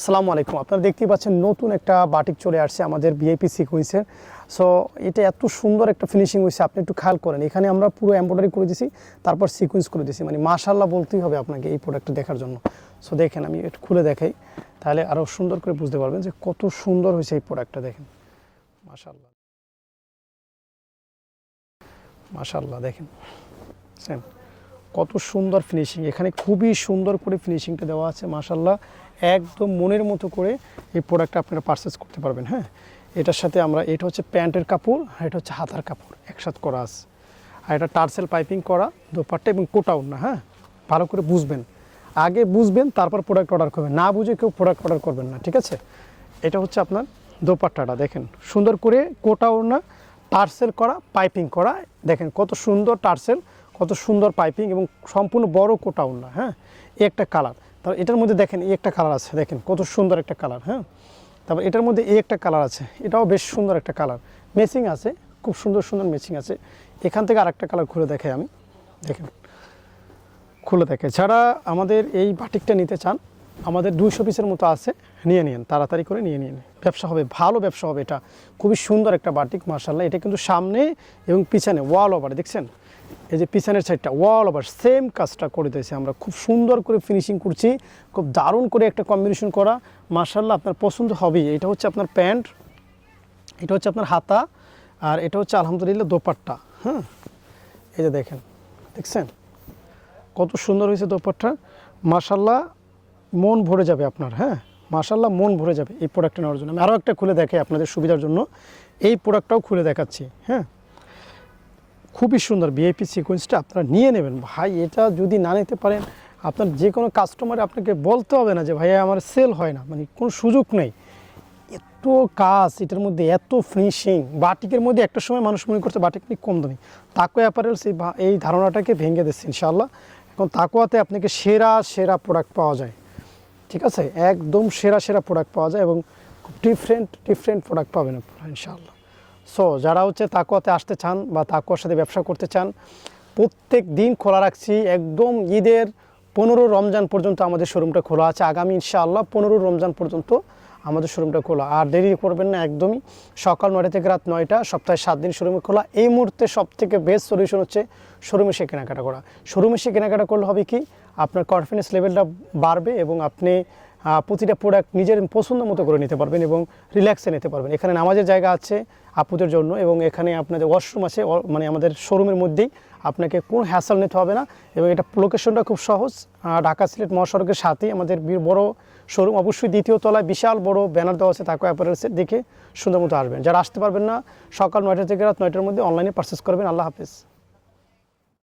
আসসালামু আলাইকুম। আপনারা দেখতেই পাচ্ছেন নতুন একটা বাটিক চলে আসছে আমাদের ভিআইপি সিকুয়েন্সের সো এটা এত সুন্দর একটা ফিনিশিং হয়েছে, আপনি একটু খেয়াল করেন। এখানে আমরা পুরো এমব্রয়ডারি করে দিয়েছি তারপর সিকুয়েন্স করে দিয়েছি মানে মাশাল্লাহ বলতেই হবে আপনাকে এই প্রোডাক্টটা দেখার জন্য। সো দেখেন, আমি একটু খুলে দেখাই, তাহলে আরও সুন্দর করে বুঝতে পারবেন যে কত সুন্দর হয়েছে এই প্রোডাক্টটা দেখেন। মাশাল্লাহ মাশাল্লাহ দেখেন। বুঝছেন? কত সুন্দর ফিনিশিং এখানে খুবই সুন্দর করে ফিনিশিংটা দেওয়া আছে মাশাল্লাহ একদম মনের মতো করে এই প্রোডাক্টটা আপনারা পারচেস করতে পারবেন হ্যাঁ? এটার সাথে আমরা, এটা হচ্ছে প্যান্টের কাপড়, আর এটা হচ্ছে হাতার কাপড় একসাথে করা আছে। আর এটা টার্সেল পাইপিং করা, দোপাট্টা এবং কোটাউন না হ্যাঁ? ভালো করে বুঝবেন। আগে বুঝবেন, তারপর প্রোডাক্ট অর্ডার করবেন। না বুঝে কেউ প্রোডাক্ট অর্ডার করবেন না, ঠিক আছে? এটা হচ্ছে আপনার দোপাট্টাটা, দেখেন। সুন্দর করে কোটাউন না, টার্সেল করা, পাইপিং করা, দেখেন কত সুন্দর টার্সেল। কত সুন্দর পাইপিং এবং সম্পূর্ণ বড় কোটা উন্না হ্যাঁ? একটা কালার। তারপর এটার মধ্যে দেখেন, এই একটা কালার আছে, দেখেন, কত সুন্দর একটা কালার হ্যাঁ? তারপর এটার মধ্যে এই একটা কালার আছে, এটাও বেশ সুন্দর একটা কালার। মেচিং আছে, খুব সুন্দর সুন্দর মেচিং আছে। এখান থেকে আরেকটা কালার খুলে দেখাই আমি। দেখেন, খুলে দেখে যারা আমাদের এই বাটিকটা নিতে চান, আমাদের দুইশো পিসের মতো আছে, নিয়ে নিন, তাড়াতাড়ি করে নিয়ে নিন। ব্যবসা হবে, ভালো ব্যবসা হবে এটা। খুবই সুন্দর একটা বাটিক মার্শাল্লাহ এটা কিন্তু সামনে এবং পিছনে ওয়াল ওভার দেখছেন? এই যে পিছনের সাইডটা ওয়াল ওভার সেম কাজটা করে দিয়েছি আমরা। খুব সুন্দর করে ফিনিশিং করছি, খুব দারুণ করে একটা কম্বিনেশন করা। মার্শাল্লাহ আপনার পছন্দ হবেই। এটা হচ্ছে আপনার প্যান্ট, এটা হচ্ছে আপনার হাতা, আর এটা হচ্ছে আলহামদুলিল্লাহ দোপাট্টা হ্যাঁ? এই যে দেখেন, দেখছেন? কত সুন্দর হয়েছে দোপাট্টা। মাশাল্লাহ মন ভরে যাবে আপনার হ্যাঁ? মাশাল্লাহ মন ভরে যাবে এই প্রোডাক্টটা নেওয়ার জন্য। আমি আরও একটা খুলে দেখাই আপনাদের সুবিধার জন্য। এই প্রোডাক্টটাও খুলে দেখাচ্ছি হ্যাঁ? খুবই সুন্দর ভিআইপি সিকোয়েন্সটা আপনারা নিয়ে নেবেন। ভাই, এটা যদি না নিতে পারেন, আপনার যে কোনো কাস্টমার আপনাকে বলতে হবে না যে, ভাইয়া, আমার সেল হয় না। মানে কোনো সুযোগ নেই। এত কাজ, এটার মধ্যে এত ফিনিশিং বাটিকের মধ্যে একটা সময় মানুষ মনে করছে, বাটিক নিয়ে কম দামি। তাকো অ্যাপারেলস এই এই ধারণাটাকে ভেঙে দিচ্ছে ইনশাল্লাহ এখন তাকোয়াতে আপনাকে সেরা সেরা প্রোডাক্ট পাওয়া যায়। ঠিক আছে? একদম সেরা সেরা প্রোডাক্ট পাওয়া যায় এবং ডিফারেন্ট ডিফারেন্ট প্রোডাক্ট পাবেন আপনারা ইনশাআল্লাহ। সো যারা হচ্ছে তাকুয়াতে আসতে চান বা তাকুয়ার সাথে ব্যবসা করতে চান, প্রত্যেক দিন খোলা রাখছি। একদম ঈদের পনেরো রমজান পর্যন্ত আমাদের শোরুমটা খোলা আছে। আগামী ইনশাআল্লাহ পনেরো রমজান পর্যন্ত আমাদের শোরুমটা খোলা। আর দেরি করবেন না, একদমই। সকাল নয়টা থেকে রাত নয়টা, সপ্তাহে সাত দিন শোরুমে খোলা। এই মুহূর্তে সব থেকে বেস্ট সলিউশন হচ্ছে শোরুমে এসে কেনাকাটা করা। শোরুমে এসে কেনাকাটা করলে হবে কি? আপনার কনফিডেন্স লেভেলটা বাড়বে এবং আপনি প্রতিটা প্রোডাক্ট নিজের পছন্দ মতো করে নিতে পারবেন এবং রিল্যাক্সে নিতে পারবেন। এখানে নামাজের জায়গা আছে আপুদের জন্য এবং এখানে আপনাদের ওয়াশরুম আছে মানে আমাদের শোরুমের মধ্যেই আপনাকে কোনো হ্যাসাল নিতে হবে না এবং এটা লোকেশনটা খুব সহজ। ঢাকা সিলেট মহাসড়কের সাথেই আমাদের বড় শোরুম অবশ্যই দ্বিতীয় তলায় বিশাল বড় ব্যানার দেওয়া আছে তাকে অ্যাপারেলসের দেখে সুন্দর মতো আসবেন। যারা আসতে পারবেন না, সকাল নয়টা থেকে রাত নয়টার মধ্যে অনলাইনে পারচেস করবেন। আল্লাহ হাফিজ।